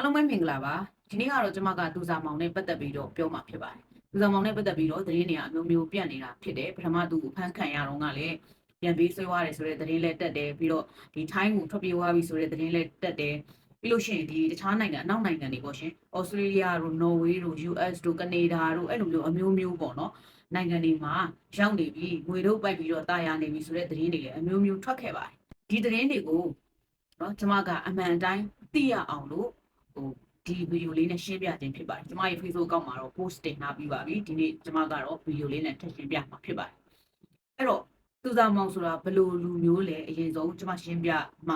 အားလုံးပဲမင်္ဂလာပါဒီနေ့ကတော့ကျွန်မကသူစာမောင်နဲ့ပတ်သက်ပြီးတော့ပြောမှာဖြစ်ပါတယ်သူစာမောင်နဲ့ပတ်သက်ပြီးတော့သတင်းတွေကအမျိုးမျိုးပြန့်နေတာဖြစ်တယ်ပထမသူအဖမ်းခံရတော့ကလည်းပြန်ပေးဆွဲသွားတယ်ဆိုတဲ့သတင်းလည်းတက်တယ်ပြီးတော့ဒီထိုင်းကိုထွက်ပြေးသွားပြီဆိုတဲ့သတင်းလည်းတက်တယ်ပြီးလို့ရှိရင်ဒီတခြားနိုင်ငံအနောက်နိုင်ငံတွေပေါ့ရှင်ဩစတြေးလျတို့နော်ဝေးတို့ US တို့ကနေဒါတို့အဲ့လိုမျိုးအမျိုးမျိုးပေါ့နော်နိုင်ငံတွေမှာရောက်နေပြီငွေတို့ပိုက်ပြီးတော့တာယာနေပြီဆိုတဲ့သတင်းတွေလည်းအမျိုးမျိုးထွက်ခဲ့ပါတယ်ဒီသတင်းတွေကိုနော်ကျွန်မကအမှန်တိုင်းသိရအောင်လို့ ဟိုဒီဗီဒီယိုလေးနဲ့ရှင်းပြခြင်းဖြစ်ပါတယ်။ကျမရဲ့ Facebook အကောင့်မှာတော့ post တင်ထားပြီးပါပြီ။ဒီနေ့ကျမကတော့ဗီဒီယိုလေးနဲ့ထပ်ရှင်းပြမှာဖြစ်ပါတယ်။အဲ့တော့သူစားမောင်ဆိုတာဘယ်လိုလူမျိုးလဲအရင်ဆုံးကျမရှင်းပြမှ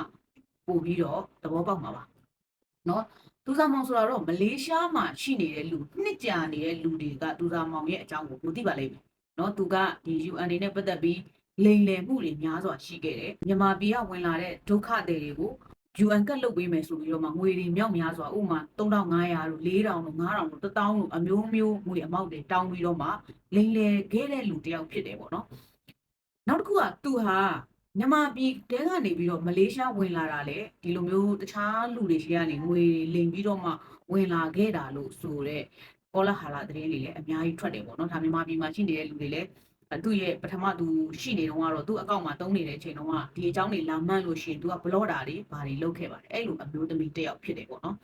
ပို့ပြီးတော့သဘောပေါက်မှာပါ။နော်သူစားမောင်ဆိုတာတော့မလေးရှားမှာရှိနေတဲ့လူနှစ်ကြာနေတဲ့လူတွေကသူစားမောင်ရဲ့အကြောင်းကိုသိပါလိမ့်မယ်။နော်သူကဒီ UN နဲ့ပတ်သက်ပြီးလိမ်လည်မှုတွေများစွာရှိခဲ့တယ်။မြန်မာပြည်ကဝင်လာတဲ့ဒုက္ခသည်တွေကို UN ကတ်လုပ်ပေးမယ်ဆိုပြီးတော့မှငွေတွေမြောက်များစွာဥပမာ3500တို့4000တို့5000တို့1000တို့အမျိုးမျိုးငွေအမောက်တွေတောင်းပြီးတော့မှလိမ်လည်ခဲ့တဲ့လူတစ်ယောက်ဖြစ်တယ်ပေါ့နော်နောက်တစ်ခုကသူဟာမြန်မာပြည်တဲကနေပြီးတော့မလေးရှားဝင်လာတာလေဒီလိုမျိုးတခြားလူတွေရှိကနေငွေလိမ်ပြီးတော့မှဝင်လာခဲ့တာလို့ဆိုတော့ကောလာဟာလာသတင်းတွေလည်းအများကြီးထွက်တယ်ပေါ့နော်ဒါမြန်မာပြည်မှာရှိနေတဲ့လူတွေလည်းအဲ့ သူ့ရဲ့ပထမသူရှိနေတော့ကတော့သူ့အကောင့်မှာတုံးနေတဲ့အချိန်တုန်းကဒီအကြောင်းတွေလာမှန်းလို့ရှိရင်သူကဘလော့တာတွေဘာတွေလုပ်ခဲ့ပါတယ်အဲ့လိုအမျိုးသမီးတစ်ယောက်ဖြစ်တယ်ပေါ့နော်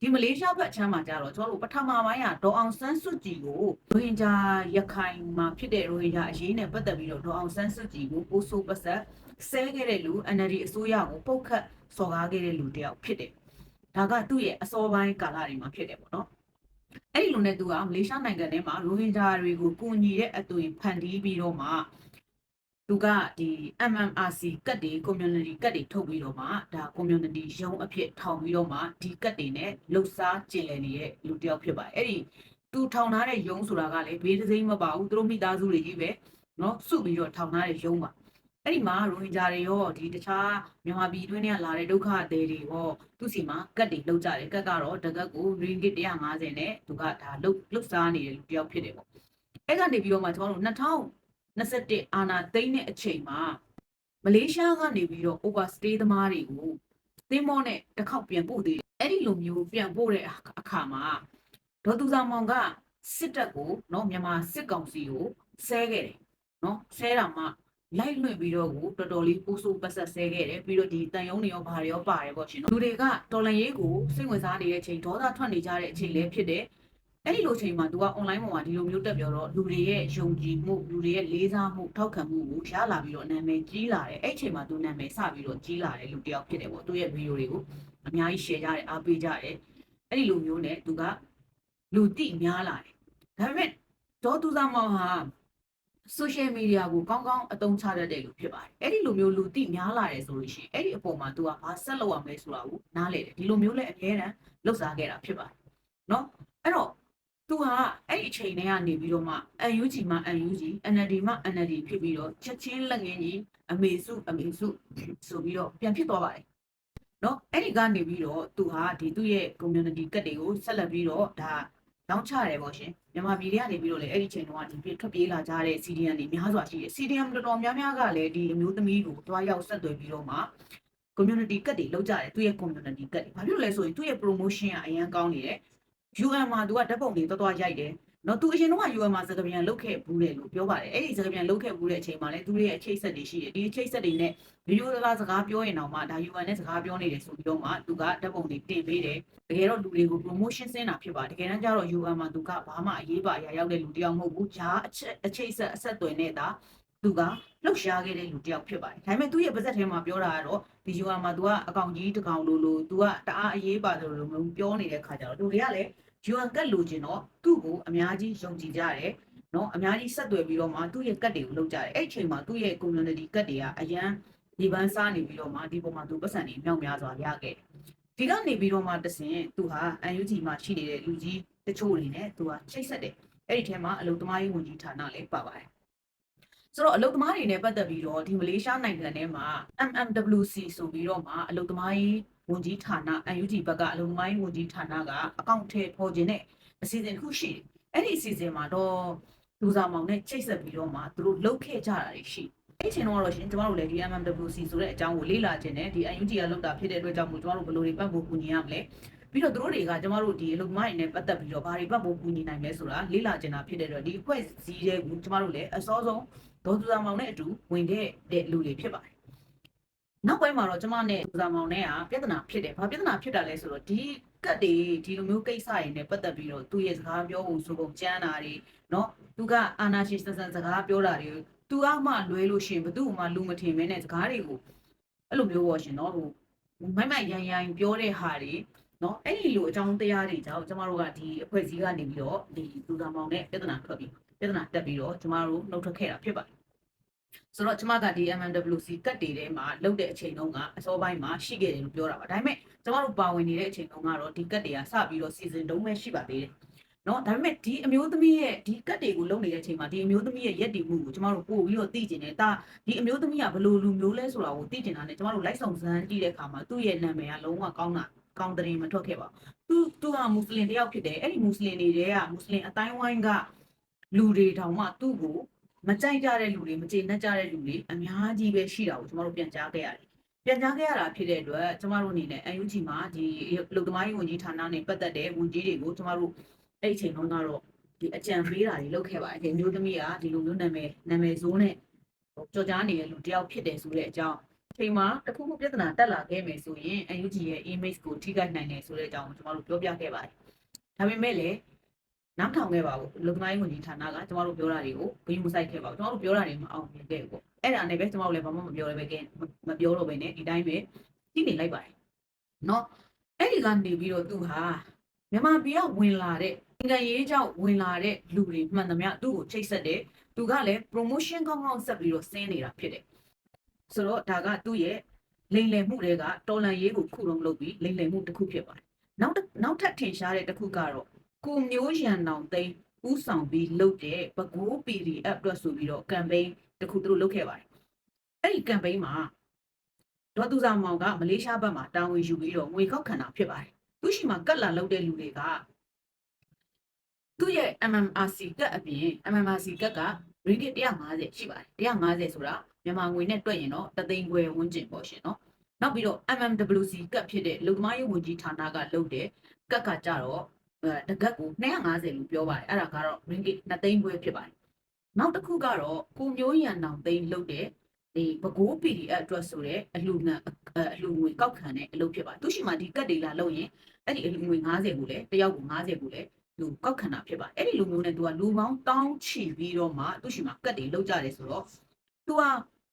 ဒီမလေးရှားဘက်အချမ်းမှာကြတော့ကျွန်တော်တို့ပထမပိုင်းကဒေါ်အောင်ဆန်းစုကြည်ကိုရိုဟင်ဂျာရခိုင်မှာဖြစ်တဲ့ရိုဟင်ဂျာအရေးနဲ့ပတ်သက်ပြီးတော့ဒေါ်အောင်ဆန်းစုကြည်ကိုပိုးဆိုးပတ်ဆက်ဆဲခဲ့တဲ့လူ NLD အစိုးရကိုပုတ်ခတ်စော်ကားခဲ့တဲ့လူတစ်ယောက်ဖြစ်တယ်ဒါကသူ့ရဲ့အစောပိုင်းကာလတွေမှာဖြစ်တယ်ပေါ့နော် အဲ့ဒီလိုနဲ့သူကမလေးရှားနိုင်ငံထဲမှာရိုဟင်ဂျာတွေကိုကူညီတဲ့အသွင်ဖန်တီးပြီးတော့မှသူကဒီ MMRC ကတ်တွေ community ကတ်တွေထုတ်ပြီးတော့မှဒါ community ရုံးအဖြစ်ထောင်ပြီးတော့မှဒီကတ်တွေနဲ့လှုပ်ရှားကျင်လည်နေတဲ့လူတစ်ယောက်ဖြစ်ပါတယ်အဲ့ဒီသူထောင်ထားတဲ့ရုံးဆိုတာကလည်းဘေးတစ်စိမ့်မပါဘူးသူတို့မိသားစုတွေကြီးပဲเนาะစုပြီးတော့ထောင်ထားတဲ့ရုံးပါ အဲ့ဒီမှာရိုဟင်ဂျာတွေရောဒီတခြားမြန်မာပြည်တွင်းထဲကလာတဲ့ဒုက္ခသည်တွေရောသူစီမှာကတ်တွေလောက်ကြတယ်ကတ်ကတော့တကတ်ကို ringgit 150နဲ့သူကဒါလုတ်လုတ်စားနေတဲ့လူတစ်ယောက်ဖြစ်တယ်ပေါ့အဲ့ကနေပြီးတော့မှကျွန်တော်တို့2021အာနာသိန်းတဲ့အချိန်မှာမလေးရှားကနေပြီးတော့ overstay သမားတွေကိုသင်းမောနဲ့တစ်ခေါက်ပြန်ပို့သေးတယ်အဲ့ဒီလိုမျိုးပြန်ပို့တဲ့အခါမှာဒေါ်သူဆောင်မောင်ကစစ်တပ်ကိုเนาะမြန်မာစစ်ကောင်စီကိုဆဲခဲ့တယ်เนาะဆဲတာမှ လိုက်လွှင့်ပြီးတော့ကိုတော်တော်လေးပိုးဆိုးပတ်ဆက်ဆဲခဲ့တယ်ပြီးတော့ဒီတန်ယုံတွေရောဘာတွေရောပါတယ်ပေါ့ရှင်နော်လူတွေကတော်လန်ရေးကိုစိတ်ဝင်စားနေတဲ့အချိန်ဒေါသထွက်နေကြတဲ့အချိန်လည်းဖြစ်တယ်အဲ့ဒီလိုချိန်မှာ तू က online ပေါ်မှာဒီလိုမျိုးတက်ပြောတော့လူတွေရဲ့ယုံကြည်မှုလူတွေရဲ့လေးစားမှုထောက်ခံမှုကိုရလာပြီးတော့နာမည်ကြီးလာတယ်အဲ့ချိန်မှာ तू နာမည်စပြီးတော့ကြီးလာတယ်လူတစ်ယောက်ဖြစ်တယ်ပေါ့သူ့ရဲ့ဗီဒီယိုတွေကိုအများကြီး share ကြတယ်အားပေးကြတယ်အဲ့ဒီလိုမျိုးနဲ့ तू ကလူတိများလာတယ်ဒါပေမဲ့ဒေါ်သူစာမောင်ဟာ social media ကိုကောင်းကောင်းအသုံးချတတ်တဲ့လူဖြစ်ပါတယ်အဲ့ဒီလိုမျိုးလူသိများလာတယ်ဆိုလို့ရှိရင်အဲ့ဒီအပေါ်မှာသူကဘာဆက်လုပ်ရမလဲဆိုတာကိုနားလည်တယ်ဒီလိုမျိုးလည်းအများတန်းလှုပ်ရှားခဲ့တာဖြစ်ပါတယ်เนาะအဲ့တော့သူကအဲ့ဒီအချိန်တည်းကနေပြီးတော့မှ UNG မှ UNG NLD မှ NLD ဖြစ်ပြီးတော့ချက်ချင်းလက်ငင်းကြီးအမေစုအမေစုဆိုပြီးတော့ပြန်ဖြစ်သွားပါတယ်เนาะအဲ့ဒီကနေပြီးတော့သူဟာဒီသူ့ရဲ့ community ကတ်တွေကိုဆက်လက်ပြီးတော့ဒါ လောင်းချတယ်ပေါ့ရှင်မြန်မာပြည်တွေကနေပြီးတော့လေအဲ့ဒီချိန်တုန်းကဒီပြထွက်ပြေးလာကြတဲ့ CDN တွေများစွာရှိတယ် CDN တော်တော်များများကလည်းဒီအမျိုးသမီးကိုတွားရောက်ဆက်သွယ်ပြီးတော့မှ community ကတ်တွေလောက်ကြတယ်သူ့ရဲ့ community ကတ်တွေဘာဖြစ်လို့လဲဆိုရင်သူ့ရဲ့ promotion ကအရန်ကောင်းနေတယ် UN မှာသူကဓာတ်ပုံတွေတော်တော်ရိုက်တယ် နော်သူအရင်တော့ UN မှာစကားပြန်လုတ်ခဲ့ဘူးလေလို့ပြောပါတယ်အဲ့ဒီစကားပြန်လုတ်ခဲ့ဘူးတဲ့အချိန်မှာလည်းသူရဲ့အချိတ်ဆက်တွေရှိတယ်ဒီအချိတ်ဆက်တွေနဲ့ရိုးရိုးသားသားစကားပြောရင်တော့မှဒါ UN နဲ့စကားပြောနေတယ်ဆိုပြီးတော့မှသူကဓာတ်ပုံတွေတင်ပေးတယ်တကယ်တော့လူတွေကို promotion ဆင်းတာဖြစ်ပါတကယ်တမ်းကျတော့ UN မှာသူကဘာမှအရေးပါအရာရောက်တဲ့လူတယောက်မဟုတ်ဘူးဂျားအချက်အချိတ်ဆက်အဆက်သွယ်နေတာသူကလှုပ်ရှားခဲ့တဲ့လူတယောက်ဖြစ်ပါတယ်ဒါပေမဲ့သူ့ရဲ့ပါဇက်ထဲမှာပြောတာကတော့ဒီ UN မှာသူကအကောင်ကြီးတစ်ကောင်လိုလိုသူကတအားအရေးပါတယ်လို့မျိုးပြောနေတဲ့ခါကျတော့လူတွေကလည်း UN ကတ်လိုချင်တော့သူ့ကိုအများကြီးယုံကြည်ကြတယ်နော်အများကြီးဆက်သွယ်ပြီးတော့မှသူ့ရဲ့ကတ်တွေကိုလုပ်ကြတယ်အဲ့ဒီအချိန်မှာသူ့ရဲ့ community ကတ်တွေကအရန်ဒီပန်းစားနေပြီးတော့မှဒီပုံမှာသူပတ်စံတွေမြောက်များစွာရခဲ့တယ်ဒီကနေပြီးတော့မှတဆင်သူဟာ UNG မှာရှိနေတဲ့လူကြီးတချို့တွေနဲ့သူကချိတ်ဆက်တယ်အဲ့ဒီထဲမှာအလုံသမားရေးဝန်ကြီးဌာနလည်းပါပါတယ်ဆိုတော့အလုတ်သမားတွေနဲ့ပတ်သက်ပြီးတော့ဒီမလေးရှားနိုင်ငံထဲမှာ MMWC ဆိုပြီးတော့မှအလုတ်သမားရေး ဝန်ကြီးဌာန UNG ဘက်ကအလုံသမားရေးဝန်ကြီးဌာနကအကောင့်ထဲပေါ်ခြင်းနဲ့အစီအစဉ်တစ်ခုရှိတယ်။အဲ့ဒီအစီအစဉ်မှာတော့လူစားမောင်နဲ့ချိတ်ဆက်ပြီးတော့မှသူတို့လှုပ်ခဲ့ကြတာတွေရှိတယ်။အဲ့ဒီချိန်တော့တော့ရှင်ကျမတို့လည်းဒီ MMWC ဆိုတဲ့အကြောင်းကိုလေ့လာခြင်းနဲ့ဒီ UNG ကလောက်တာဖြစ်တဲ့အတွက်ကြောင့်မို့ကျမတို့ဘယ်လိုတွေပတ်ဖို့ကူညီရမလဲပြီးတော့သူတို့တွေကကျမတို့ဒီအလုပ်မိုင်းနဲ့ပတ်သက်ပြီးတော့ဘာတွေပတ်ဖို့ကူညီနိုင်လဲဆိုတာလေ့လာကျင်တာဖြစ်တဲ့အတွက်ဒီအဖွဲ့အစည်းတွေကိုကျမတို့လည်းအစောဆုံးဒေါ်သူစာမောင်နဲ့အတူဝင်ခဲ့တဲ့လူတွေဖြစ်ပါတယ် နောက်ပိုင်းမှာတော့ကျမနဲ့ဦးဆောင်မောင်နဲ့ကပြဿနာဖြစ်တယ်။ဘာပြဿနာဖြစ်တာလဲဆိုတော့ဒီကတ်တွေဒီလိုမျိုးကိစ္စတွေနဲ့ပတ်သက်ပြီးတော့သူ့ရဲ့စကားပြောပုံဆိုပုံကြမ်းတာတွေနော်သူကအာနာရှင်စစစကားပြောတာတွေသူအမှလွဲလို့ရှင်ဘသူ့မှလူမထင်မဲနဲ့စကားတွေကိုအဲ့လိုမျိုးပေါ့ရှင်နော်ဟိုမိုက်မိုက်ရိုင်းရိုင်းပြောတဲ့ဟာတွေနော်အဲ့ဒီလိုအကြောင်းတရားတွေကြောင့်ကျမတို့ကဒီအဖွဲ့အစည်းကနေပြီးတော့ဒီလူဆောင်မောင်နဲ့ပြဿနာထွက်ပြီးပြဿနာတက်ပြီးတော့ကျမတို့နှုတ်ထွက်ခဲ့တာဖြစ်ပါတယ် ဆိုတော့ကျမကဒီ MNWC ကတ်တွေထဲမှာလုတ်တဲ့အချိန်တုန်းကအစောပိုင်းမှာရှိခဲ့တယ်လို့ပြောတာပါဒါပေမဲ့ကျမတို့ပါဝင်နေတဲ့အချိန်တုန်းကတော့ဒီကတ်တွေကစပြီးတော့ season တုံးပဲရှိပါသေးတယ်နော်ဒါပေမဲ့ဒီအမျိုးသမီးရဲ့ဒီကတ်တွေကိုလုံနေတဲ့အချိန်မှာဒီအမျိုးသမီးရဲ့ရက်တည်မှုကိုကျမတို့ပို့ပြီးတော့သိကျင်တယ်ဒါဒီအမျိုးသမီးကဘယ်လိုလူမျိုးလဲဆိုတာကိုသိကျင်တာနဲ့ကျမတို့လိုက်ဆောင်စမ်းကြည့်တဲ့အခါမှာသူ့ရဲ့နာမည်ကလုံးဝကောင်းတာကောင်းတဲ့မထွက်ခဲ့ပါဘူးသူသူဟာမွတ်စလင်တယောက်ဖြစ်တယ်အဲ့ဒီမွတ်စလင်တွေတဲကမွတ်စလင်အတိုင်းဝိုင်းကလူတွေတောင်မှသူ့ကို မကြိုက်ကြတဲ့လူတွေမကျေနပ်ကြတဲ့လူတွေအများကြီးပဲရှိတာကိုကျမတို့ပြန်ကြားခဲ့ရတယ်ပြန်ကြားခဲ့ရတာဖြစ်တဲ့အတွက်ကျမတို့အနေနဲ့ UNG မှာဒီလူသမားရေးဝန်ကြီးဌာနနဲ့ပတ်သက်တဲ့ဝန်ကြီးတွေကိုကျမတို့အဲ့ဒီအချိန်တုန်းကတော့ဒီအကြံပေးတာတွေလုပ်ခဲ့ပါတယ်ဒီမျိုးသမီးကဒီလိုမျိုးနာမည်နာမည်ဆိုးနဲ့ကြော်ကြားနေတဲ့လူတယောက်ဖြစ်တယ်ဆိုတဲ့အကြောင်းချိန်မှာတစ်ခုခုပြဿနာတက်လာခဲ့မယ်ဆိုရင် UNG ရဲ့ image ကိုထိခိုက်နိုင်တယ်ဆိုတဲ့အကြောင်းကိုကျွန်တော်တို့ပြောပြခဲ့ပါတယ်။ဒါပေမဲ့လည်း နောက်ထောင်ခဲ့ပါဘူး။လုံသမိုင်းဝန်ကြီးဌာနကကျွန်တော်တို့ပြောတာတွေကိုဂရုမစိုက်ခဲ့ပါဘူး။ကျွန်တော်တို့ပြောတာတွေမအောင်မြင်ခဲ့ဘူးပေါ့။အဲ့ဒါနဲ့ပဲကျွန်တော်တို့လည်းဘာမှမပြောရပဲကဲမပြောတော့ဘဲနဲ့ဒီတိုင်းပဲကြည့်နေလိုက်ပါတယ်။နော်အဲ့ဒီကနေပြီးတော့သူဟာမြန်မာပြည်ကဝင်လာတဲ့အင်္ဂါရေးကြောင့်ဝင်လာတဲ့လူတွေမှန်သမျှသူ့ကိုချိတ်ဆက်တယ်။သူကလည်း promotion ကောင်းကောင်းဆက်ပြီးတော့ဆင်းနေတာဖြစ်တယ်။ဆိုတော့ဒါကသူ့ရဲ့လိမ်လည်မှုတွေကတော်လန်ရေးကိုခုလုံးလုပ်ပြီးလိမ်လည်မှုတစ်ခုဖြစ်ပါတယ်။နောက်တစ်နောက်ထပ်ထင်ရှားတဲ့တစ်ခုကတော့ ကိုမျိုးရန်နောင်သိန်းဥဆောင်ပြီးလုပ်တဲ့ပကိုး PDF အတွက်ဆိုပြီးတော့ campaign တစ်ခုသူတို့လုပ်ခဲ့ပါတယ်။အဲ့ဒီ campaign မှာဒေါ်သူစာမောင်ကမလေးရှားဘက်မှာတာဝန်ယူပြီးတော့ငွေကောက်ခံတာဖြစ်ပါတယ်။သူရှိမှာကတ်လာလုပ်တဲ့လူတွေကသူ့ရဲ့ MMRC ကတ်အပြင် MMRC ကတ်က ringgit 150ရှိပါတယ်150ဆိုတာမြန်မာငွေနဲ့တွက်ရင်တော့တသိန်းခွဲဝန်းကျင်ပေါ့ရှင်နော်နောက်ပြီးတော့ MMWC ကတ်ဖြစ်တဲ့လူသမားရေးဝန်ကြီးဌာနကလုပ်တဲ့ကတ်ကကြတော့အဲ တကတ်ကို250လို့ပြောပါတယ်အဲ့ဒါကတော့ ringgit 2သိန်းခွဲဖြစ်ပါတယ်နောက်တစ်ခုကတော့ကိုမျိုးရန်နောင်သိန်းလုပ်တဲ့ဒီဘကိုး PDF အတွက်ဆိုတဲ့အလှငွေအလှငွေကောက်ခံတဲ့အလုပ်ဖြစ်ပါတယ်သူရှိမှဒီကတ်တွေလာလုပ်ရင်အဲ့ဒီအလှငွေ90ကိုလည်းတယောက်ကို90ကိုလည်းလူကောက်ခံတာဖြစ်ပါတယ်အဲ့ဒီလူမျိုးနဲ့သူကလူပေါင်းတောင်းချီပြီးတော့မှသူရှိမှကတ်တွေလောက်ကြတယ်ဆိုတော့သူက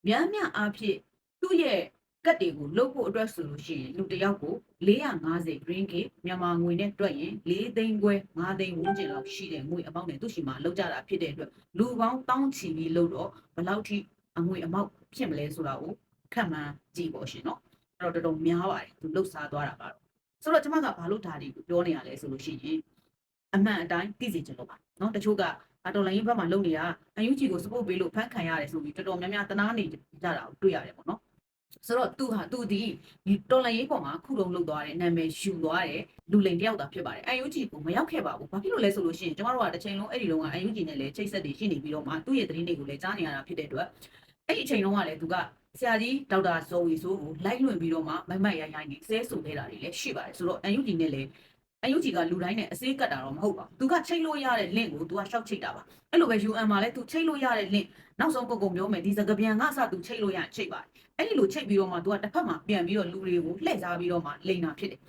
များများအားဖြင့်သူ့ရဲ့ ကတ်တွေကိုလုတ်ဖို့အတွက်ဆိုလို့ရှိရင်လူတစ်ယောက်ကို450 green key မြန်မာငွေနဲ့တွက်ရင်4သိန်းခွဲ5သိန်းဝန်းကျင်လောက်ရှိတဲ့ငွေအပေါက်နဲ့သူ့ရှိမှလောက်ကြတာဖြစ်တဲ့အတွက်လူပေါင်းတောင်းချီပြီးလုတ်တော့ဘယ်လောက်ထိအငွေအမောက်ဖြစ်မလဲဆိုတာကိုခံမှန်းကြည့်ပေါ့ရှင်နော်အဲ့တော့တော်တော်များပါတယ်သူလှုပ်ရှားသွားတာကတော့ဆိုတော့ကျွန်မကဘာလို့ဒါတွေကိုပြောနေရလဲဆိုလို့ရှိရင်အမှန်အတိုင်းသိစေချင်လို့ပါနော်တချို့ကအတော်လိုင်းဘက်မှာလုံနေတာအယူကြီးကိုစပုတ်ပေးလို့ဖန်ခံရတယ်ဆိုပြီးတော်တော်များများတနာနေကြတာကိုတွေ့ရတယ်ပေါ့နော် ဆိုတော့သူဟာသူဒီဒီတော်လိုင်းရေးပေါ်မှာခုတုံးလုတ်သွားတယ်နာမည်ယူသွားတယ်လူလိန်တယောက်သာဖြစ်ပါတယ်အယူကြီးကိုမရောက်ခဲ့ပါဘူးဘာဖြစ်လို့လဲဆိုလို့ရှိရင်ကျမတို့ကတစ်ချိန်လုံးအဲ့ဒီလုံးကအယူကြီးနဲ့လည်းချိတ်ဆက်တွေရှိနေပြီးတော့မှသူ့ရဲ့သတင်းတွေကိုလည်းကြားနေရတာဖြစ်တဲ့အတွက်အဲ့ဒီအချိန်လုံးကလည်းသူကဆရာကြီးဒေါက်တာဇော်ဝီဆိုကိုလိုက်လွင်ပြီးတော့မှမိုက်မိုက်ရိုင်းရိုင်းနေဆဲဆိုခဲ့တာတွေလည်းရှိပါတယ်ဆိုတော့အယူကြီးနဲ့လည်း အယူကြီးကလူတိုင်းနဲ့အစေးကတ်တာတော့မဟုတ်ပါဘူးသူကချိတ်လို့ရတဲ့ link ကိုသူကရှောက်ချိတ်တာပါအဲ့လိုပဲ UN မှာလည်းသူချိတ်လို့ရတဲ့ link နောက်ဆုံးပုံပုံပြောမယ်ဒီစကပြန်ကစသူချိတ်လို့ရချိတ်ပါတယ်အဲ့ဒီလိုချိတ်ပြီးတော့မှသူကတစ်ဖက်မှာပြန်ပြီးတော့လူတွေကိုလှည့်စားပြီးတော့မှလိန်တာဖြစ်တယ်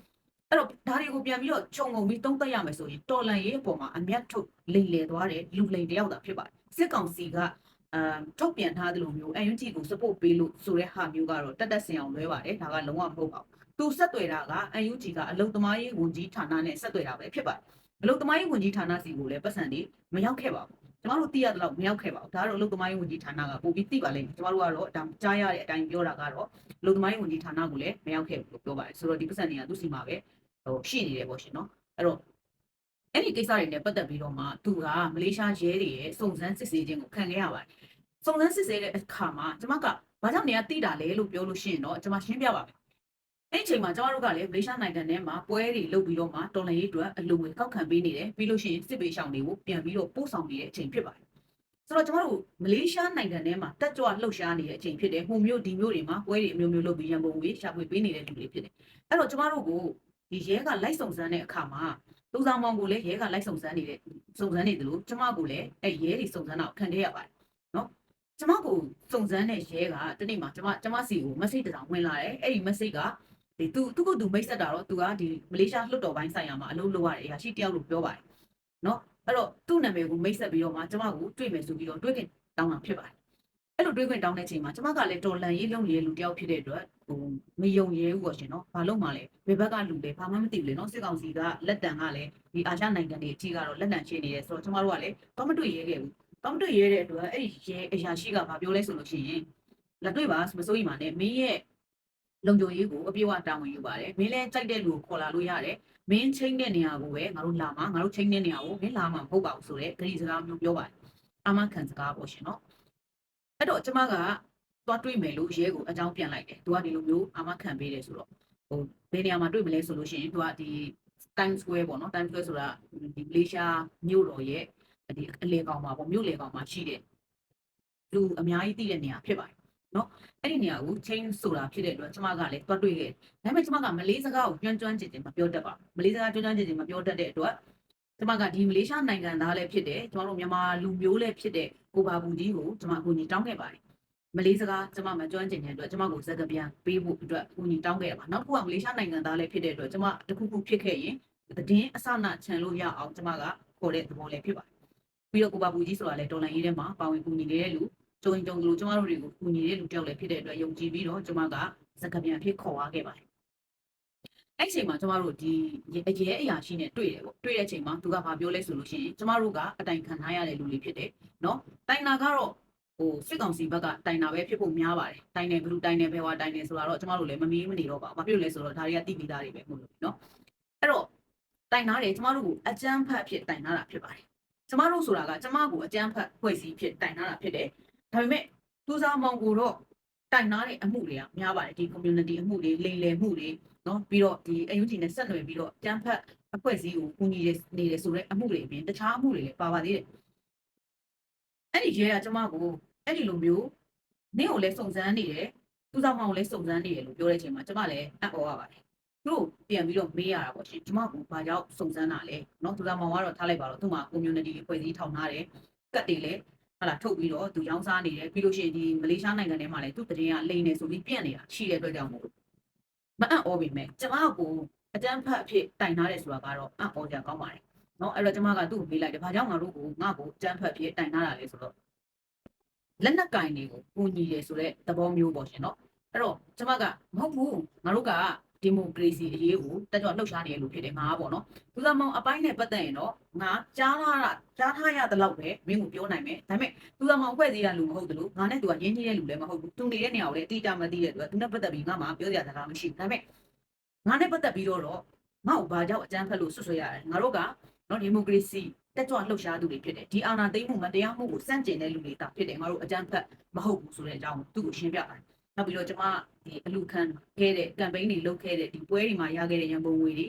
အဲ့တော့ဒါတွေကိုပြန်ပြီးတော့ခြုံငုံပြီးတုံးသက်ရမယ်ဆိုရင်တော်လန်ရေးအပေါ်မှာအမျက်ထုတ်လိန်လေသွားတဲ့လူလိန်တယောက်သာဖြစ်ပါတယ်စစ်ကောင်စီကအမ်ထုတ်ပြန်ထားသလိုမျိုး UNG ကို support ပေးလို့ဆိုတဲ့ဟာမျိုးကတော့တက်တက်ဆင်အောင်လွဲပါတယ်ဒါကလုံးဝမဟုတ်ပါဘူး သူဆက်သွယ်တာက UNG ကအလုံသမားရေးဝန်ကြီးဌာနနဲ့ဆက်သွယ်တာပဲဖြစ်ပါတယ်အလုံသမားရေးဝန်ကြီးဌာနစီကိုလည်းပတ်စံတွေမရောက်ခဲ့ပါဘူးကျမတို့သိရတဲ့လောက်မရောက်ခဲ့ပါဘူးဒါကတော့အလုပ်သမားရေးဝန်ကြီးဌာနကပို့ပြီးသိပါလိမ့်မယ်ကျမတို့ကတော့ဒါကြားရတဲ့အတိုင်းပြောတာကတော့အလုပ်သမားရေးဝန်ကြီးဌာနကိုလည်းမရောက်ခဲ့ဘူးလို့ပြောပါတယ်ဆိုတော့ဒီပတ်စံတွေကသူ့စီမှာပဲဟိုရှိနေတယ်ပေါ့ရှင်နော်အဲ့တော့အဲ့ဒီကိစ္စတွေနဲ့ပတ်သက်ပြီးတော့မှသူကမလေးရှားရဲတွေရဲ့စုံစမ်းစစ်ဆေးခြင်းကိုခံခဲ့ရပါတယ်စုံစမ်းစစ်ဆေးတဲ့အခါမှာကျမကဘာကြောင့်နေရတိတာလဲလို့ပြောလို့ရှိရင်တော့ကျမရှင်းပြပါမယ် အဲ့ဒီအချိန်မှာကျမတို့ကလည်းမလေးရှားနိုင်ငံထဲမှာပွဲတွေလုပ်ပြီးတော့မှတော်လှန်ရေးအတွက်အလုံငွေကောက်ခံပေးနေတယ်ပြီးလို့ရှိရင်စစ်ပေးရှောင်တွေကိုပြန်ပြီးတော့ပို့ဆောင်နေတဲ့အချိန်ဖြစ်ပါတယ်ဆိုတော့ကျမတို့မလေးရှားနိုင်ငံထဲမှာတက်ကြွလှုပ်ရှားနေတဲ့အချိန်ဖြစ်တယ်ဟိုမျိုးဒီမျိုးတွေမှာပွဲတွေအမျိုးမျိုးလုပ်ပြီးရန်ပုံငွေရှာဖွေပေးနေတဲ့လူတွေဖြစ်တယ်အဲ့တော့ကျမတို့ကိုဒီရဲကလိုက်စုံစမ်းတဲ့အခါမှာသူဆောင်မောင်ကိုလည်းရဲကလိုက်စုံစမ်းနေတဲ့စုံစမ်းနေတယ်လို့ကျမကိုလည်းအဲ့ရဲတွေစုံစမ်းတာကိုခံခဲ့ရပါတယ်နော်ကျမကိုစုံစမ်းတဲ့ရဲကတနေ့မှာကျမကျမစီကို message တစ်စောင်ဝင်လာတယ်အဲ့ဒီ message က ဒီသူသူ့ကိုသူမိတ်ဆက်တာတော့သူကဒီမလေးရှားလွှတ်တော်ပိုင်းဆိုင်ရာမှာအလုပ်လုပ်ရတဲ့အရာရှိတယောက်လို့ပြောပါတယ်နော်အဲ့တော့သူ့နာမည်ကိုမိတ်ဆက်ပြီးတော့မှကျမကိုတွေ့မယ်ဆိုပြီးတော့တွေ့ခင်တောင်းတာဖြစ်ပါတယ်အဲ့လိုတွေ့ခွင့်တောင်းတဲ့ချိန်မှာကျမကလည်းတော်လန်ရေးလုံးရဲလူတယောက်ဖြစ်တဲ့အတွက်ဟိုမယုံရဲဘူးပေါ့ရှင်နော်ဘာလို့မှလဲဘယ်ဘက်ကလူလဲဘာမှမသိဘူးလေနော်စစ်ကောင်စီကလက်တံကလည်းဒီအာရှနိုင်ငံတွေအကြီးကတော့လက်တံရှင်းနေတယ်ဆိုတော့ကျမတို့ကလည်းတော့မတွေ့ရဲခဲ့ဘူးတော့မတွေ့ရဲတဲ့အတွက်အဲ့ဒီရဲအရာရှိကဘာပြောလဲဆိုလို့ရှိရင်လက်တွေ့ပါမစိုးရိမ်ပါနဲ့မင်းရဲ့ လုံခြုံရေးကိုအပြည့်အဝတာဝန်ယူပါတယ်မင်းလည်းကြိုက်တဲ့လူကိုခေါ်လာလို့ရတယ်မင်းချင်းတဲ့နေရာကိုပဲငါတို့လာမှာငါတို့ချင်းတဲ့နေရာကိုမင်းလာမှာမဟုတ်ပါဘူးဆိုတော့ဂရီစကားမျိုးပြောပါတယ်အာမခံစကားပေါ့ရှင်နော်အဲ့တော့ကျမကသွားတွေ့မယ်လို့ရဲကိုအကြောင်းပြန်လိုက်တယ်သူကဒီလိုမျိုးအာမခံပေးတယ်ဆိုတော့ဟိုဘယ်နေရာမှာတွေ့မလဲဆိုလို့ရှိရင်သူကဒီ Times Square ပေါ့နော် Times Square ဆိုတာဒီမလေးရှားမြို့တော်ရဲ့ဒီအလေကောင်မှာပေါ့မြို့လေကောင်မှာရှိတဲ့လူအများကြီးသိတဲ့နေရာဖြစ်ပါတယ် နော်အဲ့ဒီနေရာကို chain ဆိုတာဖြစ်တဲ့အတွက်ကျမကလည်းတွတ်တွေ့ခဲ့ဒါပေမဲ့ကျမကမလေးစကားကိုကျွမ်းကျွမ်းကျင်ကျင်မပြောတတ်ပါဘူးမလေးစကားကျွမ်းကျွမ်းကျင်ကျင်မပြောတတ်တဲ့အတွက်ကျမကဒီမလေးရှားနိုင်ငံသားလည်းဖြစ်တယ်ကျမတို့မြန်မာလူမျိုးလည်းဖြစ်တဲ့ကိုဘာဘူးကြီးကိုကျမအကူအညီတောင်းခဲ့ပါတယ်မလေးစကားကျမမကျွမ်းကျင်တဲ့အတွက်ကျမကိုစကားပြန်ပေးဖို့အတွက်အကူအညီတောင်းခဲ့ရပါနောက်တစ်ခုကမလေးရှားနိုင်ငံသားလည်းဖြစ်တဲ့အတွက်ကျမတခုခုဖြစ်ခဲ့ရင်သတင်းအစနာချန်လို့ရအောင်ကျမကခေါ်တဲ့သဘောလည်းဖြစ်ပါတယ်ပြီးတော့ကိုဘာဘူးကြီးဆိုတာလည်းဒေါ်လာရေးထဲမှာပါဝင်ကူညီနေတဲ့လူ ကြုံကြုံလို့ကျမတို့တွေကိုကူညီတဲ့လူတယောက်လည်းဖြစ်တဲ့အတွက်ယုံကြည်ပြီးတော့ကျမကစကားပြန်ဖြစ်ခေါ်သွားခဲ့ပါတယ်အဲ့ဒီအချိန်မှာကျမတို့ဒီအရဲအရာရှိနဲ့တွေ့တယ်ပေါ့တွေ့တဲ့အချိန်မှာသူကဘာပြောလဲဆိုလို့ရှိရင်ကျမတို့ကအတိုင်ခံထားရတဲ့လူတွေဖြစ်တယ်နော်တိုင်နာကတော့ဟိုစစ်ကောင်စီဘက်ကတိုင်နာပဲဖြစ်ဖို့များပါတယ်တိုင်နေဘလူးတိုင်နေဘဲဝါတိုင်နေဆိုတာတော့ကျမတို့လည်းမမီးမနေတော့ပါဘူးဘာဖြစ်လို့လဲဆိုတော့ဒါတွေကတိပြီးသားတွေပဲမဟုတ်လို့နော်အဲ့တော့တိုင်နာတယ်ကျမတို့ကိုအကြမ်းဖက်ဖြစ်တိုင်နာတာဖြစ်ပါတယ်ကျမတို့ဆိုတာကကျမကိုအကြမ်းဖက်ဖွဲ့စည်းဖြစ်တိုင်နာတာဖြစ်တယ် ဒါပေမဲ့သူစားမောင်ကိုတော့တိုင်နာတဲ့အမှုတွေကများပါတယ်ဒီ community အမှုတွေလိမ်လည်မှုတွေနော်ပြီးတော့ဒီအယူဂျီနဲ့ဆက်နွယ်ပြီးတော့အကြမ်းဖက်အဖွဲ့အစည်းကိုကူညီနေတယ်ဆိုတဲ့အမှုတွေအပြင်တခြားအမှုတွေလည်းပါပါသေးတယ်အဲ့ဒီရဲကကျမကိုအဲ့ဒီလိုမျိုးနင့်ကိုလည်းစုံစမ်းနေတယ်သူစားမောင်ကိုလည်းစုံစမ်းနေတယ်လို့ပြောတဲ့အချိန်မှာကျမလည်းအံ့ဩရပါတယ်သူတို့ပြန်ပြီးတော့မေးရတာပေါ့ရှင်ကျမကဘာကြောင့်စုံစမ်းတာလဲเนาะသူစားမောင်ကတော့ထားလိုက်ပါတော့သူ့မှာ community ဖွဲ့စည်းထောင်ထားတယ်ကတ်တွေလည်း ဟလာထုတ်ပြီးတော့သူရောင်းစားနေတယ်ပြီးလို့ရှိရင်ဒီမလေးရှားနိုင်ငံထဲမှာလည်းသူ့တရင်ကလိန်နေဆိုပြီးပြန့်နေတာရှိတဲ့အတွက်ကြောင့်မို့မအံ့ဩပေမဲ့ကျမကိုအတန်းဖတ်အဖြစ်တိုင်ထားတယ်ဆိုတာကတော့အံ့ဩကြကောင်းပါတယ်နော်အဲ့တော့ကျမကသူ့ကိုမေးလိုက်တယ်ဘာကြောင့်ငါတို့ကိုငါ့ကိုအတန်းဖတ်အဖြစ်တိုင်ထားတာလဲဆိုတော့လက်နက်ကင်တွေကိုပူညီတယ်ဆိုတဲ့သဘောမျိုးပေါ့ရှင်နော်အဲ့တော့ကျမကမဟုတ်ဘူးငါတို့က ဒီမိုကရေစီအရေးကိုတက်ကြွလှုပ်ရှားနေရလို့ဖြစ်တယ်ငါကပေါ့နော်သူကမောင်အပိုင်းနဲ့ပတ်သက်ရင်တော့ငါကြားလာတာကြားထားရတဲ့လောက်ပဲမင်းကိုပြောနိုင်မယ်ဒါပေမဲ့သူကမောင်ဖွဲ့စည်းတာလူမဟုတ်တယ်လို့ငါနဲ့သူကရင်းနှီးတဲ့လူလည်းမဟုတ်ဘူးသူနေတဲ့နေရာကိုလည်းအတိအကျမသိတဲ့သူကသူနဲ့ပတ်သက်ပြီးငါမှပြောစရာစကားမရှိဘူးဒါပေမဲ့ငါနဲ့ပတ်သက်ပြီးတော့ငါ့ကိုဘာကြောင့်အကြမ်းဖက်လို့ဆွဆွရရတယ်ငါတို့ကနော်ဒီမိုကရေစီတက်ကြွလှုပ်ရှားသူတွေဖြစ်တယ်ဒီအာဏာသိမ်းမှုမတရားမှုကိုစန့်ကျင်တဲ့လူတွေတာဖြစ်တယ်ငါတို့အကြမ်းဖက်မဟုတ်ဘူးဆိုတဲ့အကြောင်းသူ့ကိုရှင်းပြပါတယ်နောက်ပြီးတော့ကျမ ဒီအလူခံခဲ့တဲ့ campaign တွေလုပ်ခဲ့တဲ့ဒီပွဲတွေမှာရခဲ့တဲ့ရန်ပုံငွေတွေ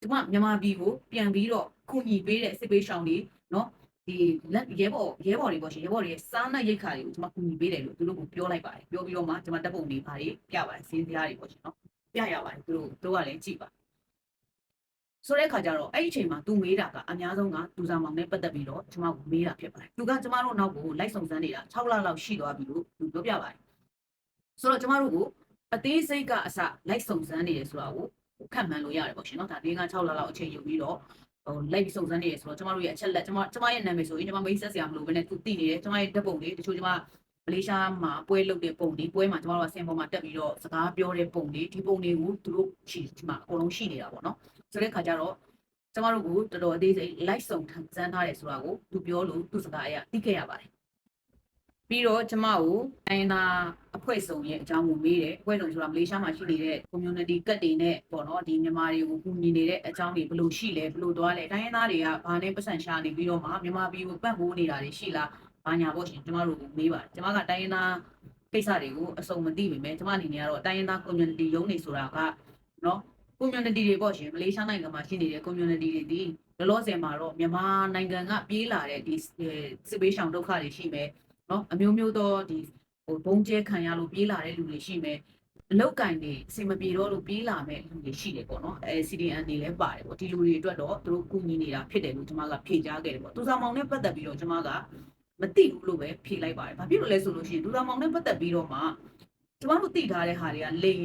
ကျမမြန်မာပြည်ကိုပြန်ပြီးတော့ကူညီပေးတဲ့စစ်ပေးရှောင်းတွေနော်ဒီလက်ရဲဘော်ရဲဘော်တွေပေါ့ရှင်ရဲဘော်တွေရဲ့စားနပ်ရိက္ခာတွေကိုကျမကူညီပေးတယ်လို့သူတို့ကပြောလိုက်ပါတယ်ပြောပြီးတော့မှကျမတပ်ပုံတွေပါတယ်ပြပါတယ်စင်းစရာတွေပေါ့ရှင်နော်ပြရပါတယ်သူတို့တို့ကလည်းကြည့်ပါဆိုတဲ့အခါကျတော့အဲ့ဒီအချိန်မှာသူမေးတာကအများဆုံးကသူစားမောင်နဲ့ပတ်သက်ပြီးတော့ကျမကိုမေးတာဖြစ်ပါတယ်သူကကျမတို့နောက်ကိုလိုက်ဆောင်စမ်းနေတာ6လလောက်ရှိသွားပြီလို့သူပြောပြပါတယ်ဆိုတော့ကျမတို့ကို အသေးစိတ်ကအစလိုက်စုံစမ်းနေတယ်ဆိုတာကိုခန့်မှန်းလို့ရတယ်ပေါ့ရှင်နော်ဒါ၄၅6လလောက်အချိန်ယူပြီးတော့ဟိုလိုက်စုံစမ်းနေတယ်ဆိုတော့ကျမတို့ရဲ့အချက်လက်ကျမကျမရဲ့နာမည်ဆိုရင်ကျမမိတ်ဆက်စရာမလိုဘဲနဲ့သူသိနေတယ်ကျမရဲ့ဓာတ်ပုံတွေတချို့ကျမမလေးရှားမှာပွဲလုပ်တဲ့ပုံတွေပွဲမှာကျမတို့ကဆင်ပေါ်မှာတက်ပြီးတော့စကားပြောတဲ့ပုံတွေဒီပုံတွေကိုသူတို့ရှိဒီမှာအကုန်လုံးရှိနေတာပေါ့နော်ဆိုတဲ့ခါကျတော့ကျမတို့ကိုတော်တော်အသေးစိတ် live စုံစမ်းထားတယ်ဆိုတာကိုသူပြောလို့သူစကားအရသိခဲ့ရပါတယ် ပြီးတော့ကျမကိုအင်တာအဖွဲ့စုံရဲ့အကြောင်းကိုမေးတယ်အဖွဲ့စုံဆိုတာမလေးရှားမှာရှိနေတဲ့ community ကတ်တွေနဲ့ပေါ့နော်ဒီမြန်မာတွေကိုကူညီနေတဲ့အကြောင်းတွေဘယ်လိုရှိလဲဘယ်လိုသွားလဲတိုင်းရင်းသားတွေကဘာနဲ့ပတ်စံရှာနေပြီးတော့မှမြန်မာပြည်ကိုပတ်ဖို့နေတာတွေရှိလားဘာညာပေါ့ရှင်ကျမတို့ကိုမေးပါတယ်ကျမကတိုင်းရင်းသားကိစ္စတွေကိုအစုံမသိပေမဲ့ကျမအနေနဲ့ကတော့တိုင်းရင်းသား community ရုံးနေဆိုတာကနော် community တွေပေါ့ရှင်မလေးရှားနိုင်ငံမှာရှိနေတဲ့ community တွေဒီလောလောဆယ်မှာတော့မြန်မာနိုင်ငံကပြေးလာတဲ့ဒီစစ်ပေးရှောင်ဒုက္ခတွေရှိမယ် နော်အမျိုးမျိုးသောဒီဟိုဘုံကျဲခံရလို့ပြေးလာတဲ့လူတွေရှိမယ်အလောက်ကင်နေအစီမပြေတော့လို့ပြေးလာမဲ့လူတွေရှိတယ်ပေါ့နော်အဲ CDN တွေလည်းပါတယ်ပေါ့ဒီလူတွေအတွက်တော့သူတို့ကူညီနေတာဖြစ်တယ်လို့ကျွန်မကဖြေကြားခဲ့တယ်ပေါ့သူဆောင်မောင်နဲ့ပတ်သက်ပြီးတော့ကျွန်မကမသိဘူးလို့ပဲဖြေလိုက်ပါတယ်ဘာဖြစ်လို့လဲဆိုလို့ရှိရင်သူဆောင်မောင်နဲ့ပတ်သက်ပြီးတော့မှကျွန်မတို့သိထားတဲ့ဟာတွေကလိန်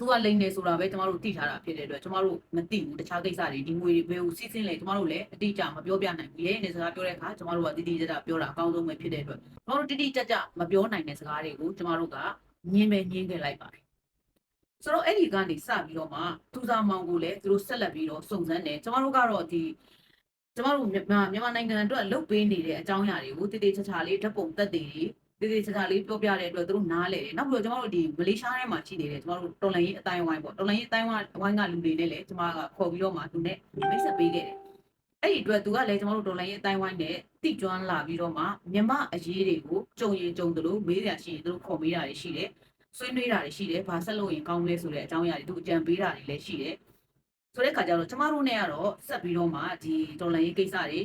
သူကလိန်နေဆိုတာပဲကျွန်တော်တို့သိထားတာဖြစ်တဲ့အတွက်ကျွန်တော်တို့မသိဘူးတခြားကိစ္စတွေဒီငွေတွေဘယ်ကိုစီးစင်းလဲကျွန်တော်တို့လည်းအတိအကျမပြောပြနိုင်ဘူးရဲနေစကားပြောတဲ့အခါကျွန်တော်တို့ကတိတိကျကျပြောတာအကောင်းဆုံးပဲဖြစ်တဲ့အတွက်ကျွန်တော်တို့တိတိကျကျမပြောနိုင်တဲ့စကားတွေကိုကျွန်တော်တို့ကညင်းပဲညင်းခဲ့လိုက်ပါတယ်ဆိုတော့အဲ့ဒီကနေစပြီးတော့မှသူစားမောင်ကိုလည်းသူတို့ဆက်လက်ပြီးတော့စုံစမ်းတယ်ကျွန်တော်တို့ကတော့ဒီကျွန်တော်တို့မြန်မာမြန်မာနိုင်ငံအတွက်လုတ်ပေးနေတဲ့အကြောင်းအရာတွေကိုတိတိကျကျလေးဓာတ်ပုံသက်သေတွေ တိတိကျကျလေးပြောပြတဲ့အတွက်သူတို့နားလဲတယ်နောက်ပြီးတော့ကျွန်တော်တို့ဒီမလေးရှားထဲမှာရှိနေတဲ့ကျွန်တော်တို့တော်လန်ရေးအတိုင်းဝိုင်းပေါ့တော်လန်ရေးအတိုင်းဝိုင်းဝိုင်းကလူတွေနဲ့လည်းကျွန်မကခေါ်ပြီးတော့မှသူနဲ့မိတ်ဆက်ပေးခဲ့တယ်အဲ့ဒီအတွက်သူကလည်းကျွန်တော်တို့တော်လန်ရေးအတိုင်းဝိုင်းနဲ့တိကျွမ်းလာပြီးတော့မှမြမအရေးတွေကိုကြုံရင်ကြုံတယ်လို့မေးရရှိရင်သူတို့ခေါ်မေးတာတွေရှိတယ်ဆွေးနွေးတာတွေရှိတယ်ဘာဆက်လို့ရင်ကောင်းလဲဆိုတဲ့အကြောင်းအရာတွေသူအကြံပေးတာတွေလည်းရှိတယ်ဆိုတဲ့ခါကျတော့ကျမတို့နဲ့ကတော့ဆက်ပြီးတော့မှဒီတော်လန်ရေးကိစ္စတွေ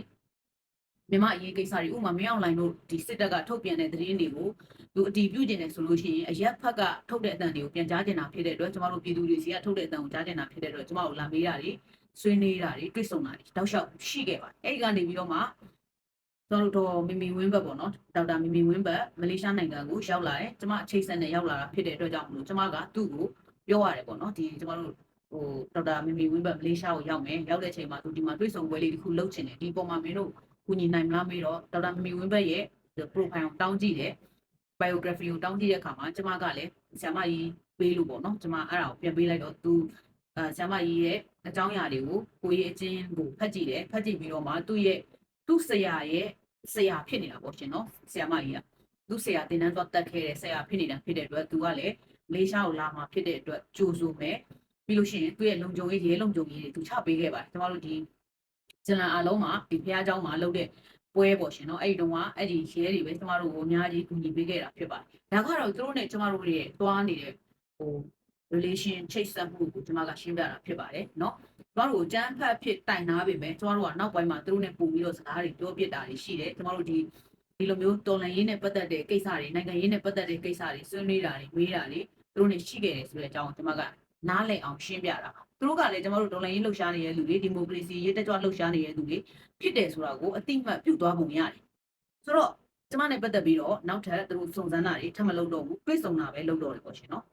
မြမအရေးကိစ္စတွေဥပမာမင်းအောင်လိုင်းတို့ဒီစစ်တပ်ကထုတ်ပြန်တဲ့သတင်းတွေကိုသူအတီးပြုတ်ကျင်တယ်ဆိုလို့ရှိရင်အရက်ဖက်ကထုတ်တဲ့အတန်တွေကိုပြန်ကြားကျင်တာဖြစ်တဲ့အတွက်ကျမတို့ပြည်သူတွေစီကထုတ်တဲ့အတန်ကိုကြားကျင်တာဖြစ်တဲ့အတွက်ကျမတို့လာမေးတာတွေဆွေးနွေးတာတွေတွေ့ဆုံတာတွေတောက်လျှောက်ရှိခဲ့ပါတယ်အဲ့ဒီကနေပြီးတော့မှကျွန်တော်တို့မီမီဝင်းဘက်ပေါ့နော်ဒေါက်တာမီမီဝင်းဘက်မလေးရှားနိုင်ငံကိုရောက်လာတယ်ကျမအချိတ်ဆက်နဲ့ရောက်လာတာဖြစ်တဲ့အတွက်ကြောင့်မလို့ကျမကသူ့ကိုပြောရတယ်ပေါ့နော်ဒီကျမတို့ဟိုဒေါက်တာမီမီဝင်းဘက်မလေးရှားကိုရောက်မယ်ရောက်တဲ့အချိန်မှာသူဒီမှာတွေ့ဆုံပွဲလေးတစ်ခုလုပ်ချင်တယ်ဒီပုံမှာမင်းတို့ ကူညီနိုင်မလားမေးတော့ဒေါက်တာမီမီဝင်းဘက်ရဲ့ profile ကိုတောင်းကြည့်တယ် biography ကိုတောင်းကြည့်တဲ့အခါမှာကျမကလည်းဆ iam မကြီးပေးလို့ပေါ့နော်ကျမအဲ့ဒါကိုပြန်ပေးလိုက်တော့သူအဲဆ iam မကြီးရဲ့အကြောင်းအရာတွေကိုကိုကြီးအချင်းကိုဖတ်ကြည့်တယ်ဖတ်ကြည့်ပြီးတော့မှသူ့ရဲ့သူ့ဆရာရဲ့ဆရာဖြစ်နေတာပေါ့ရှင်နော်ဆ iam မကြီးကသူ့ဆရာတင်တန်းသွားတက်ခဲ့တဲ့ဆရာဖြစ်နေတာဖြစ်တဲ့အတွက်သူကလည်းမလေးရှားကိုလာမှာဖြစ်တဲ့အတွက်ကြိုးဆိုမယ်ပြီးလို့ရှိရင်သူ့ရဲ့လုံခြုံရေးရဲလုံခြုံရေးတွေသူချပေးခဲ့ပါတယ်ကျမတို့ဒီ ဇလန်အားလုံးမှာဒီဖះเจ้าမှာလုပ်တဲ့ပွဲပေါ့ရှင်နော်အဲ့ဒီတုန်းကအဲ့ဒီရဲတွေပဲကျမတို့ကိုအများကြီးကူညီပေးခဲ့တာဖြစ်ပါတယ်ဒါကတော့သူတို့နဲ့ကျမတို့ရဲ့သွားနေတဲ့ဟို relation ချိတ်ဆက်မှုကိုကျမကရှင်းပြတာဖြစ်ပါတယ်เนาะကျမတို့ကိုကြမ်းဖက်ဖြစ်တိုင်နာပေမဲ့ကျမတို့ကနောက်ပိုင်းမှာသူတို့နဲ့ပုံပြီးတော့စကားတွေပြောပြတာတွေရှိတယ်ကျမတို့ဒီဒီလိုမျိုးတော်လန်ရေးနဲ့ပတ်သက်တဲ့ကိစ္စတွေနိုင်ငံရေးနဲ့ပတ်သက်တဲ့ကိစ္စတွေဆွေးနွေးတာတွေမေးတာတွေသူတို့နဲ့ရှိခဲ့တယ်ဆိုတဲ့အကြောင်းကိုကျမက နားလည်အောင်ရှင်းပြတာပါသူတို့ကလည်းကျမတို့ဒေါ်လာရေးလှုပ်ရှားနေတဲ့လူတွေဒီမိုကရေစီရေးတက်ကြွလှုပ်ရှားနေတဲ့လူတွေဖြစ်တယ်ဆိုတာကိုအတိအမှတ်ပြုသွားပုံရတယ်ဆိုတော့ကျမနဲ့ပတ်သက်ပြီးတော့နောက်ထပ်သူတို့စုံစမ်းတာတွေထပ်မလုပ်တော့ဘူးတွေးစုံတာပဲလုပ်တော့တယ်ပေါ့ရှင်နော်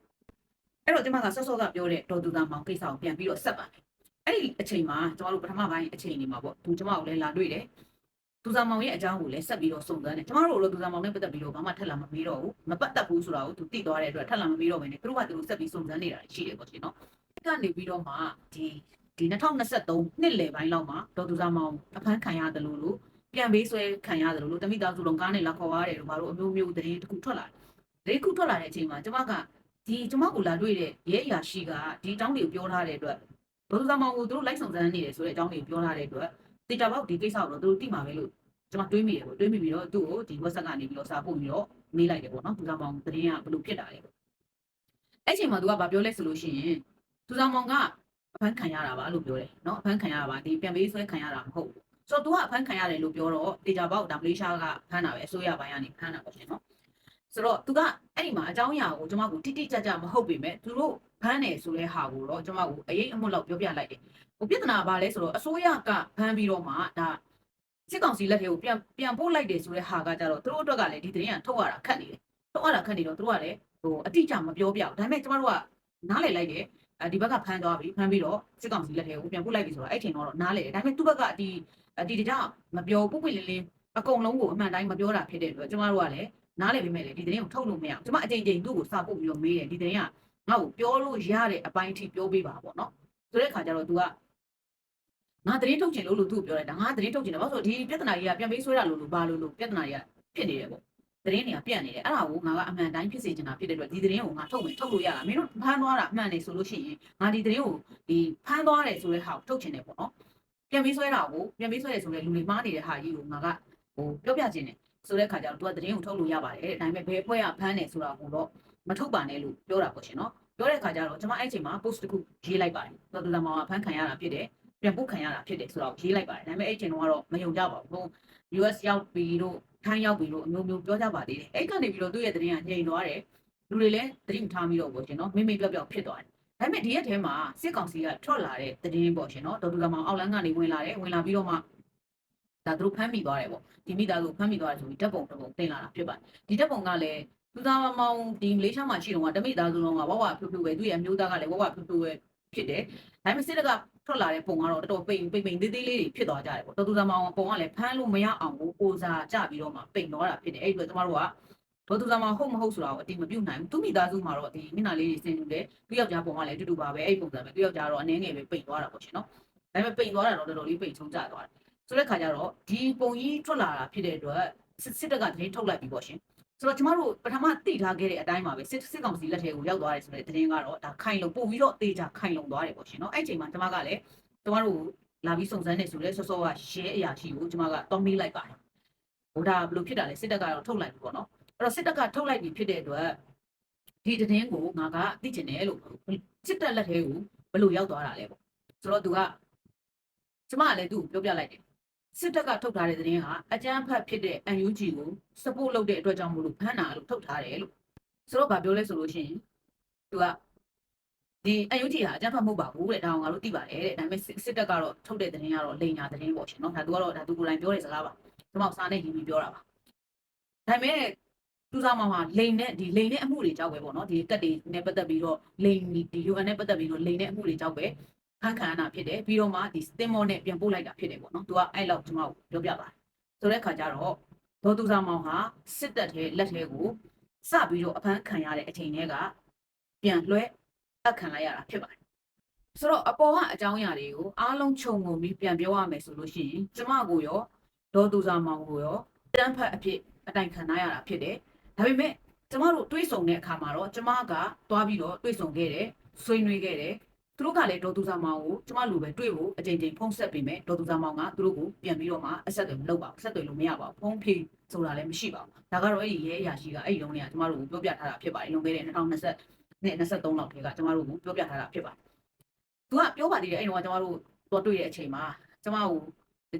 အဲ့တော့ကျမကဆော့ဆော့ကပြောတဲ့ဒေါ်သူသားမောင်ကိစ္စကိုပြန်ပြီးတော့ဆက်ပါတယ်အဲ့ဒီအချိန်မှာကျမတို့ပထမပိုင်းအချိန်ဒီမှာပေါ့သူကျမကိုလည်းလာတွေ့တယ် သူစားမောင်ရဲ့အကြောင်းကိုလည်းဆက်ပြီးတော့စုံစမ်းတယ်ကျမတို့လည်းသူစားမောင်နဲ့ပတ်သက်ပြီးတော့ဘာမှထက်လာမမေးတော့ဘူးမပတ်သက်ဘူးဆိုတာကိုသူသိသွားတဲ့အတွက်ထက်လာမမေးတော့ဘဲနဲ့သူတို့ကသူတို့ဆက်ပြီးစုံစမ်းနေတာရှိတယ်ပေါ့ရှင်နော်ကနေပြီးတော့မှဒီဒီ2023နှစ်လယ်ပိုင်းလောက်မှာဒေါ်သူစားမောင်အဖမ်းခံရတယ်လို့လို့ပြန်ပေးဆွဲခံရတယ်လို့လို့တမိသားစုလုံးကားနဲ့လာခေါ်ရတယ်လို့ဘာလို့အမျိုးမျိုးသတင်းတစ်ခုထွက်လာတယ်သတင်းတစ်ခုထွက်လာတဲ့အချိန်မှာကျမကဒီကျမကိုလာတွေ့တဲ့ရဲအရာရှိကဒီအကြောင်းတွေကိုပြောထားတဲ့အတွက်ဒေါ်သူစားမောင်ကိုသူတို့လိုက်ဆောင်စမ်းနေတယ်ဆိုတဲ့အကြောင်းတွေကိုပြောထားတဲ့အတွက် တေချာပေါက်ဒီကိစ္စကိုတော့သူတို့တိမှာပဲလို့ကျွန်မတွေးမိတယ်ပေါ့တွေးမိပြီးတော့သူ့ကိုဒီ WhatsApp ကနေပြီးတော့စာပို့ပြီးတော့မေးလိုက်တယ်ပေါ့နော်သူဆောင်မောင်သတင်းကဘလို့ဖြစ်တာလဲပေါ့အဲ့ချိန်မှာသူကဗာပြောလဲဆိုလို့ရှိရင်သူဆောင်မောင်ကအဖမ်းခံရတာပါလို့ပြောတယ်နော်အဖမ်းခံရတာပါဒီပြန်ပေးဆွဲခံရတာမဟုတ်ဘူးဆိုတော့သူကအဖမ်းခံရတယ်လို့ပြောတော့တေချာပေါက်ဒါမလေးရှားကဖမ်းတာပဲအစိုးရဘိုင်းကနေဖမ်းတာပေါ့ရှင်နော် ဆိုတော့ तू ကအဲ့ဒီမှာအကြောင်းအရာကိုကျွန်မကိုတိတိကျကျမဟုတ်ပေမဲ့သူတို့ဖမ်းတယ်ဆိုတဲ့ဟာကိုတော့ကျွန်မကိုအရေးအမှုလောက်ပြောပြလိုက်တယ်ဟိုပြဿနာဘာလဲဆိုတော့အစိုးရကဖမ်းပြီးတော့မှဒါစစ်ကောင်စီလက်ထဲကိုပြန်ပြန်ပို့လိုက်တယ်ဆိုတဲ့ဟာကကြတော့သူတို့အတွက်ကလည်းဒီသတင်းကထုတ်ရတာခက်နေတယ်ထုတ်ရတာခက်နေတော့သူတို့ကလည်းဟိုအတိအကျမပြောပြဘူးဒါပေမဲ့ကျွန်တော်တို့ကနားလည်လိုက်တယ်အဲဒီဘက်ကဖမ်းသွားပြီဖမ်းပြီးတော့စစ်ကောင်စီလက်ထဲကိုပြန်ပို့လိုက်ပြီဆိုတော့အဲ့ချိန်တော့နားလေတယ်ဒါပေမဲ့သူ့ဘက်ကဒီဒီတကြမပြောပုပ်ပွင့်လင်းလင်းအကုန်လုံးကိုအမှန်တိုင်းမပြောတာဖြစ်တဲ့အတွက်ကျမတို့ကလည်း နားလေပြီးမဲ့လေဒီသတင်းကိုထုတ်လို့မရဘူးကျမအချိန်ချင်းသူ့ကိုစာပုတ်ပြီးတော့မေးတယ်ဒီသတင်းကငါ့ကိုပြောလို့ရတဲ့အပိုင်းအထိပြောပေးပါပေါ့နော်ဆိုတဲ့ခါကျတော့ तू ကငါသတင်းထုတ်ချင်လို့လို့သူ့ကိုပြောတယ်ဒါငါသတင်းထုတ်ချင်တယ်ဘာလို့ဆိုဒီပြဿနာကြီးကပြန်ပေးဆွဲတာလို့လို့ဘာလို့လို့ပြဿနာကြီးကဖြစ်နေတယ်ပေါ့သတင်းတွေကပြန့်နေတယ်အဲ့ဒါကိုငါကအမှန်တိုင်းဖြစ်စေချင်တာဖြစ်တဲ့အတွက်ဒီသတင်းကိုငါထုတ်မယ်ထုတ်လို့ရတာမင်းတို့ဖမ်းသွားတာအမှန်နေဆိုလို့ရှိရင်ငါဒီသတင်းကိုဒီဖမ်းသွားတယ်ဆိုတဲ့ဟာကိုထုတ်ချင်တယ်ပေါ့နော်ပြန်ပြီးဆွဲတာကိုပြန်ပြီးဆွဲတယ်ဆိုတဲ့လူတွေမှားနေတဲ့ဟာကြီးကိုငါကဟိုပြောပြချင်တယ် ဆိုတဲ့ခါကျတော့ तू ကသတင်းကိုထုတ်လို့ရပါတယ်ဒါပေမဲ့ဘယ်အဖွဲ့ကဖမ်းတယ်ဆိုတာကိုတော့မထုတ်ပါနဲ့လို့ပြောတာပေါ့ရှင်နော်ပြောတဲ့ခါကျတော့ကျွန်မအဲ့ချိန်မှာ post တစ်ခုရေးလိုက်ပါတယ်တော်တော်မောင်ကဖမ်းခံရတာဖြစ်တယ်ပြန်ပို့ခံရတာဖြစ်တယ်ဆိုတော့ရေးလိုက်ပါတယ်ဒါပေမဲ့အဲ့ချိန်တော့မယုံကြပါဘူး US ရောက်ပြီးတော့ထိုင်းရောက်ပြီးတော့အမျိုးမျိုးပြောကြပါသေးတယ်အဲ့ကနေပြီးတော့သူ့ရဲ့သတင်းကညင်သွားတယ်လူတွေလည်းသတိမထားမိတော့ဘူးရှင်နော်မိမိပြောက်ပြောက်ဖြစ်သွားတယ်ဒါပေမဲ့ဒီရက်ထဲမှာစစ်ကောင်စီကထွက်လာတဲ့သတင်းပေါ့ရှင်နော်ဒေါ်သူကမောင်အောက်လန်းကနေဝင်လာတယ်ဝင်လာပြီးတော့မှ ဒါသူတို့ဖမ်းမိသွားတယ်ပေါ့ဒီမိသားစုဖမ်းမိသွားတယ်ဆိုပြီးဓာတ်ပုံတစ်ပုံတင်လာတာဖြစ်ပါတယ်ဒီဓာတ်ပုံကလည်းသူသားမောင်ဒီမလေးရှားမှာရှိတော့ကတမိသားစုလုံးကဝဝဖြူဖြူပဲသူ့ရဲ့အမျိုးသားကလည်းဝဝဖြူဖြူပဲဖြစ်တယ်ဒါပေမဲ့စစ်တပ်ကထွက်လာတဲ့ပုံကတော့တော်တော်ပိန်ပိန်ပိန်သေးသေးလေးတွေဖြစ်သွားကြတယ်ပေါ့တော်သူသားမောင်ပုံကလည်းဖမ်းလို့မရအောင်ကိုကိုစားကြပြီးတော့မှပိန်သွားတာဖြစ်တယ်အဲ့ဒီတော့ကျမတို့ကဒေါ်သူဆောင်မဟုတ်မဟုတ်ဆိုတာကိုအတိမပြုတ်နိုင်ဘူးသူမိသားစုမှာတော့ဒီမျက်နှာလေးတွေဆင်ယူတယ်သူယောက်ျားပုံကလည်းအတူတူပါပဲအဲ့ဒီပုံစံပဲသူယောက်ျားတော့အနည်းငယ်ပဲပိတ်သွားတာပေါ့ရှင်နော်ဒါပေမဲ့ပိတ်သွားတာတော့တော်တော်လေးပိတ်ချုံကျသွားတယ် ဆိုတဲ့ခါကျတော့ဒီပုံကြီးထွက်လာတာဖြစ်တဲ့အတွက်စစ်စစ်တပ်ကသတင်းထုတ်လိုက်ပြီပေါ့ရှင်ဆိုတော့ကျမတို့ပထမသိထားခဲ့တဲ့အတိုင်းပါပဲစစ်စစ်ကောင်စီလက်ထဲကိုရောက်သွားတယ်ဆိုတဲ့သတင်းကတော့ဒါခိုင်လုံပို့ပြီးတော့တေချာခိုင်လုံသွားတယ်ပေါ့ရှင်နော်အဲ့ချိန်မှာကျမကလည်းကျမတို့လာပြီးစုံစမ်းနေဆိုလဲစောစောကရဲအရာရှိကိုကျမကတောင်းမေးလိုက်ပါတယ်ဟိုဒါဘယ်လိုဖြစ်တာလဲစစ်တပ်ကတော့ထုတ်လိုက်ပြီပေါ့နော်အဲ့တော့စစ်တပ်ကထုတ်လိုက်ပြီဖြစ်တဲ့အတွက်ဒီသတင်းကိုငါကသိချင်တယ်လို့စစ်တပ်လက်ထဲကိုဘယ်လိုရောက်သွားတာလဲပေါ့ဆိုတော့သူကကျမကလည်းသူ့ကိုပြောပြလိုက်တယ် စစ်တပ်ကထုတ်ထားတဲ့သတင်းကအကြမ်းဖက်ဖြစ်တဲ့ UNG ကို support လုပ်တဲ့အတွက်ကြောင့်မို့လို့ဖမ်းတာလို့ထုတ်ထားတယ်လို့ဆိုတော့ဗာပြောလဲဆိုလို့ရှိရင်သူကဒီ UNG ဟာအကြမ်းဖက်မဟုတ်ပါဘူးတဲ့ဒါအောင်ငါတို့သိပါတယ်တဲ့ဒါပေမဲ့စစ်တပ်ကတော့ထုတ်တဲ့သတင်းကတော့လိန်ညာသတင်းပေါ့ရှင်နော်ဒါသူကတော့ဒါသူကိုယ်တိုင်ပြောတဲ့စကားပါကျွန်မစာနဲ့ရင်းပြီးပြောတာပါဒါပေမဲ့သူစားမှာမှာလိန်နဲ့ဒီလိန်နဲ့အမှုတွေကြောက်ပဲပေါ့နော်ဒီကတ်တွေနဲ့ပတ်သက်ပြီးတော့လိန်ဒီ UN နဲ့ပတ်သက်ပြီးတော့လိန်နဲ့အမှုတွေကြောက်ပဲ ဖန်ခံရတာဖြစ်တယ်ပြီးတော့မှဒီစတင်မောနဲ့ပြန်ပို့လိုက်တာဖြစ်တယ်ပေါ့နော်သူကအဲ့လောက်ကျွန်တော်ပြောပြပါတယ်ဆိုတဲ့ခါကျတော့ဒေါ်သူစားမောင်ဟာစစ်တပ်ထဲလက်ထဲကိုစပြီးတော့အဖမ်းခံရတဲ့အချိန်တည်းကပြန်လွှဲအခံလိုက်ရတာဖြစ်ပါတယ်ဆိုတော့အပေါ်ကအကြောင်းအရာတွေကိုအားလုံးခြုံငုံပြီးပြန်ပြောရမယ်ဆိုလို့ရှိရင်ကျမကိုရောဒေါ်သူစားမောင်ကိုရောတန်းဖတ်အဖြစ်အတိုင်ခံရတာဖြစ်တယ်ဒါပေမဲ့ကျမတို့တွေးဆုံတဲ့အခါမှာတော့ကျမကသွားပြီးတော့တွေးဆုံခဲ့တယ်ဆွေးနွေးခဲ့တယ် သူတို့ကလည်းဒေါ်သူစာမောင်ကိုကျမလိုပဲတွေးဖို့အကြိမ်ကြိမ်ဖုန်းဆက်ပေးမယ်ဒေါ်သူစာမောင်ကသူတို့ကိုပြန်ပြီးတော့မှအဆက်အသွယ်မလုပ်ပါဘူးဆက်သွယ်လို့မရပါဘူးဖုန်းဖြေဆိုတာလည်းမရှိပါဘူးဒါကတော့အဲ့ဒီရဲအရာရှိကအဲ့ဒီလုံးတွေကကျမတို့ကိုပြောပြထားတာဖြစ်ပါတယ်လွန်ခဲ့တဲ့2020နဲ့23လောက်တည်းကကျမတို့ကိုပြောပြထားတာဖြစ်ပါတယ်သူကပြောပါသေးတယ်အဲ့ဒီတော့ကျမတို့တော့တွေ့တဲ့အချိန်မှာကျမကို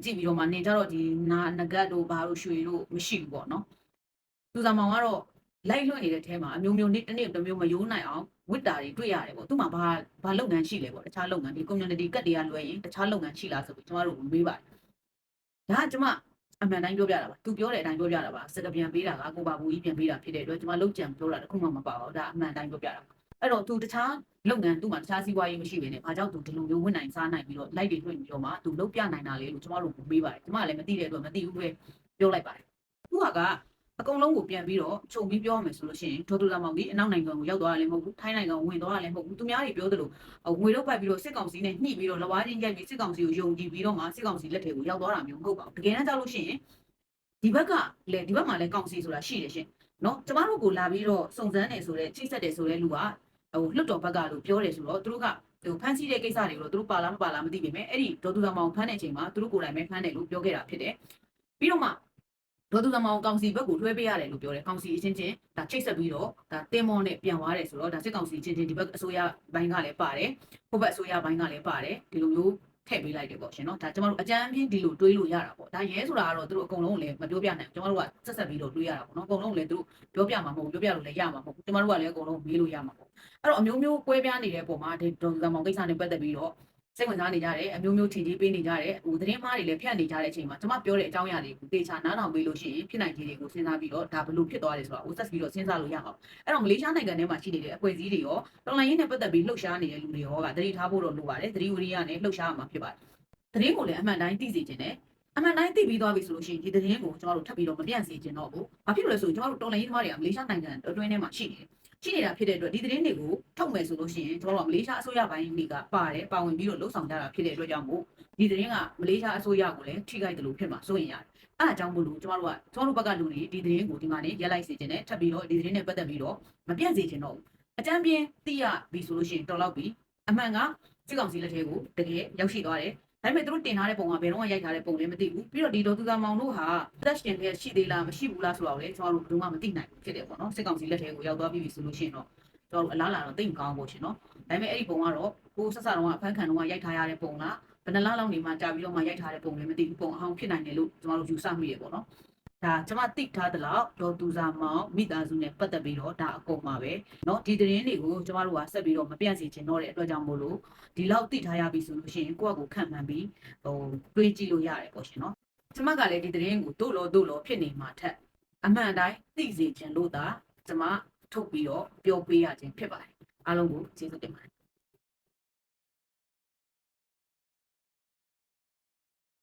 ကြည့်ပြီးတော့မှနေကြတော့ဒီနာနဂတ်တို့ဘာလို့ရွှေတို့မရှိဘူးပေါ့နော်သူစာမောင်ကတော့ လိုက်လွှင့်နေတဲ့ထဲမှာအမျိုးမျိုးနေ့တစ်နေ့တစ်မျိုးမယိုးနိုင်အောင်ဝစ်တာတွေတွေ့ရတယ်ပေါ့သူမှဘာဘာလုပ်ငန်းရှိလဲပေါ့တခြားလုပ်ငန်းဒီ community ကတ်တွေကလွှဲရင်တခြားလုပ်ငန်းရှိလားဆိုပြီးကျမတို့မေးပါတယ်ဒါကကျမအမှန်တိုင်းပြောပြတာပါသူပြောတဲ့အတိုင်းပြောပြတာပါစကပြန်ပေးတာကကိုပါဘူးကြီးပြန်ပေးတာဖြစ်တဲ့အတွက်ကျမလုံးကြံပြောတာတခုမှမပါဘူးဒါအမှန်တိုင်းပြောပြတာအဲ့တော့သူတခြားလုပ်ငန်းသူ့မှာတခြားစီးပွားရေးမရှိဘဲနဲ့ဘာကြောင့်သူဒီလိုမျိုးဝင်နိုင်စားနိုင်ပြီးတော့လိုက်တွေလွှင့်ပြီးတော့မှသူလုပ်ပြနိုင်တာလေလို့ကျမတို့မေးပါတယ်ကျမကလည်းမသိတဲ့အတွက်မသိဘူးပဲပြောလိုက်ပါတယ်သူက အကုန်လုံးကိုပြန်ပြီးတော့ခြုံပြီးပြောရမယ်ဆိုလို့ရှိရင်ဒေါ်တူလာမောင်ကြီးအနောက်နိုင်ငံကိုရောက်သွားတာလည်းမဟုတ်ဘူးထိုင်းနိုင်ငံကိုဝင်သွားတာလည်းမဟုတ်ဘူးသူများတွေပြောသလိုငွေတော့ပတ်ပြီးတော့စစ်ကောင်စီနဲ့ညှိပြီးတော့လဝါချင်းကြိုက်ပြီးစစ်ကောင်စီကိုယုံကြည်ပြီးတော့မှစစ်ကောင်စီလက်ထဲကိုရောက်သွားတာမျိုးမဟုတ်ပါဘူးတကယ်တမ်းကြောက်လို့ရှိရင်ဒီဘက်ကလည်းဒီဘက်မှာလည်းကောင်စီဆိုတာရှိတယ်ရှင်နော်ကျမတို့ကိုလာပြီးတော့စုံစမ်းနေဆိုတဲ့ချိတ်ဆက်တယ်ဆိုတဲ့လူကဟိုလွတ်တော်ဘက်ကလို့ပြောတယ်ဆိုတော့သူတို့ကဟိုဖမ်းဆီးတဲ့ကိစ္စတွေကိုသူတို့ပါလားမပါလားမသိပေမဲ့အဲ့ဒီဒေါ်သူတော်မောင်ဖမ်းတဲ့အချိန်မှာသူတို့ကိုယ်တိုင်ပဲဖမ်းတယ်လို့ပြောခဲ့တာဖြစ်တယ်ပြီးတော့မှ ဒေါ်သူသမောင်ကောင်စီဘက်ကိုလွှဲပေးရတယ်လို့ပြောတယ်ကောင်စီအချင်းချင်းဒါချိတ်ဆက်ပြီးတော့ဒါတင်းမောနဲ့ပြန်သွားတယ်ဆိုတော့ဒါစစ်ကောင်စီချင်းချင်းဒီဘက်အစိုးရဘိုင်းကလည်းပါတယ်ဟိုဘက်အစိုးရဘိုင်းကလည်းပါတယ်ဒီလိုမျိုးထည့်ပေးလိုက်တယ်ပေါ့ရှင်နော်ဒါကျမတို့အကြမ်းပြင်းဒီလိုတွေးလို့ရတာပေါ့ဒါရဲဆိုတာကတော့သူတို့အကုန်လုံးလည်းမပြောပြနိုင်ဘူးကျမတို့ကဆက်ဆက်ပြီးတော့တွေးရတာပေါ့နော်အကုန်လုံးလည်းသူတို့ပြောပြမှာမဟုတ်ဘူးပြောပြလို့လည်းရမှာမဟုတ်ဘူးကျမတို့ကလည်းအကုန်လုံးမေးလို့ရမှာပေါ့အဲ့တော့အမျိုးမျိုးကွဲပြားနေတဲ့ပုံမှာဒီဒေါ်သူသမောင်ကိစ္စနဲ့ပတ်သက်ပြီးတော့ စိတ်ဝင်စားနေကြတယ်အမျိုးမျိုးထင်ကြီးပေးနေကြတယ်ဟိုသတင်းမှားတွေလည်းဖြန့်နေကြတဲ့အချိန်မှာကျွန်မပြောတဲ့အကြောင်းအရာတွေကိုတေချာနားထောင်ပေးလို့ရှိရင်ဖြစ်နိုင်ခြေတွေကိုစဉ်းစားပြီးတော့ဒါဘလို့ဖြစ်သွားတယ်ဆိုတာကိုဆက်ပြီးတော့စဉ်းစားလို့ရမှာအဲ့တော့မလေးရှားနိုင်ငံထဲမှာရှိနေတဲ့အဖွဲ့အစည်းတွေရောတော်လိုင်းရင်းနဲ့ပတ်သက်ပြီးလှုပ်ရှားနေတဲ့လူတွေရောကသတိထားဖို့တော့လိုပါတယ်သတိဝရိယနဲ့လှုပ်ရှားရမှာဖြစ်ပါတယ်သတင်းကိုလည်းအမှန်တိုင်းသိစေချင်တယ်အမှန်တိုင်းသိပြီးသွားပြီဆိုလို့ရှိရင်ဒီသတင်းကိုကျွန်တော်တို့ထပ်ပြီးတော့မပြန့်စေချင်တော့ဘူး။ဘာဖြစ်လို့လဲဆိုရင်ကျွန်တော်တို့တော်လိုင်းရေးသမားတွေကမလေးရှားနိုင်ငံအတွင်းထဲမှာရှိနေတယ်။ ရှိနေတာဖြစ်တဲ့အတွက်ဒီသတင်းတွေကိုထုတ်မယ်ဆိုလို့ရှိရင်ကျွန်တော်တို့ကမလေးရှားအစိုးရပိုင်းတွေကပါတယ်ပါဝင်ပြီးတော့လှုပ်ဆောင်ကြတာဖြစ်တဲ့အတွက်ကြောင့်မို့ဒီသတင်းကမလေးရှားအစိုးရကိုလည်းထိခိုက်တယ်လို့ဖြစ်မှာစိုးရင်ရတယ်။အဲအကြောင်းမို့လို့ကျွန်တော်တို့ကကျွန်တော်တို့ဘက်ကလူတွေဒီသတင်းကိုဒီမှာနေရက်လိုက်စေချင်တယ်ထပ်ပြီးတော့ဒီသတင်းနဲ့ပတ်သက်ပြီးတော့မပြန့်စေချင်တော့ဘူး။အကြမ်းပြင်းသိရပြီဆိုလို့ရှိရင်တော်တော့ပြီအမှန်ကစစ်ကောင်စီလက်ထဲကိုတကယ်ရောက်ရှိသွားတယ် ဒါပေမဲ့သူတို့တင်ထားတဲ့ပုံကဘယ်တော့မှရိုက်ထားတဲ့ပုံလည်းမသိဘူးပြီးတော့ဒီဒေါ်သူသာမောင်တို့ဟာသက်ရှင်တဲ့ရှိသေးလားမရှိဘူးလားဆိုတော့လေကျွန်တော်တို့ဘယ်တော့မှမသိနိုင်ဘူးဖြစ်တယ်ပေါ့နော်စစ်ကောင်စီလက်ထဲကိုရောက်သွားပြီဆိုလို့ရှိရင်တော့ကျွန်တော်တို့အလားလာတော့သိမကောင်းဘူးရှင်နော်ဒါပေမဲ့အဲ့ဒီပုံကတော့ကိုဆက်ဆက်တော့အဖမ်းခံတော့ရိုက်ထားရတဲ့ပုံလားဘယ်နှလားလောက်နေမှကြာပြီးတော့မှရိုက်ထားတဲ့ပုံလည်းမသိဘူးပုံအဟောင်းဖြစ်နိုင်တယ်လို့ကျွန်တော်တို့ယူဆမိတယ်ပေါ့နော် ဒါကျမသိထားသလောက်ဒေါ်သူစာမောင်မိသားစုနဲ့ပတ်သက်ပြီးတော့ဒါအကုန်ပါပဲเนาะဒီသတင်းတွေကိုကျမတို့ကဆက်ပြီးတော့မပြန့်စီချင်တော့တဲ့အတွက်ကြောင့်မို့လို့ဒီလောက်သိထားရပြီဆိုလို့ရှိရင်ကိုယ့်အကိုခံမှန်းပြီးဟိုတွေးကြည့်လို့ရတယ်ပေါ့ရှင်เนาะကျမကလည်းဒီသတင်းကိုတို့လို့တို့လို့ဖြစ်နေမှာထက်အမှန်တိုင်းသိစေချင်လို့သာကျမထုတ်ပြီးတော့ပြောပေးရခြင်းဖြစ်ပါတယ်အားလုံးကိုကျေးဇူးတင်ပါတယ်